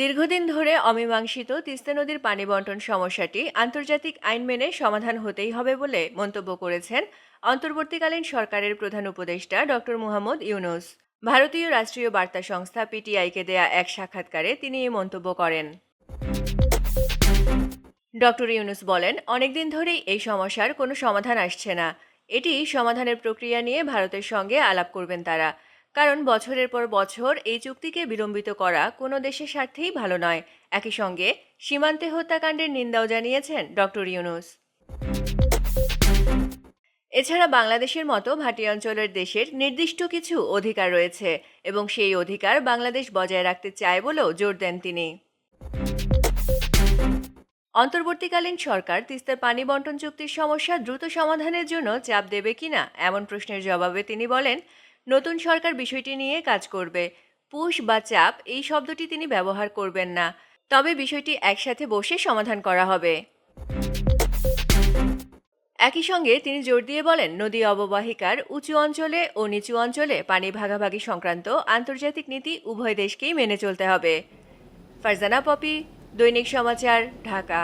দীর্ঘদিন ধরে অমীমাংসিত তিস্তা নদীর পানি বন্টন সমস্যাটি আন্তর্জাতিক আইন মেনে সমাধান হতেই হবে বলে মন্তব্য করেছেন অন্তর্বর্তীকালীন সরকারের প্রধান উপদেষ্টা ডক্টর মুহাম্মদ ইউনুস। ভারতীয় রাষ্ট্রীয় বার্তা সংস্থা পিটিআইকে দেয়া এক সাক্ষাৎকারে তিনি এই মন্তব্য করেন। ডক্টর ইউনুস বলেন, অনেকদিন ধরেই এই সমস্যার কোনো সমাধান আসছে না। এটি সমাধানের প্রক্রিয়া নিয়ে ভারতের সঙ্গে আলাপ করবেন তারা। কারণ বছরের পর বছর এই চুক্তিকে বিলম্বিত করা কোনো দেশের স্বার্থেই ভালো নয়। একই সঙ্গে সীমান্তে হত্যাকাণ্ডের নিন্দাও জানিয়েছেন ডক্টর ইউনুস। এছাড়া বাংলাদেশের মতো ভাটি অঞ্চলের দেশের নির্দিষ্ট কিছু অধিকার রয়েছে এবং সেই অধিকার বাংলাদেশ বজায় রাখতে চায় বলেও জোর দেন তিনি। অন্তর্বর্তীকালীন সরকার তিস্তার পানি বন্টন চুক্তির সমস্যা দ্রুত সমাধানের জন্য চাপ দেবে কিনা এমন প্রশ্নের জবাবে তিনি বলেন নতুন সরকার বিষয়টি নিয়ে কাজ করবে। পুশ বা চাপ, এই শব্দটি তিনি ব্যবহার করবেন না। তবে বিষয়টি একসাথে বসে সমাধান করা হবে। একই সঙ্গে তিনি জোর দিয়ে বলেন, নদী অববাহিকার উঁচু অঞ্চলে ও নিচু অঞ্চলে পানি ভাগাভাগি সংক্রান্ত আন্তর্জাতিক নীতি উভয় দেশকেই মেনে চলতে হবে। ফারজানা পপি, দৈনিক সমাচার, ঢাকা।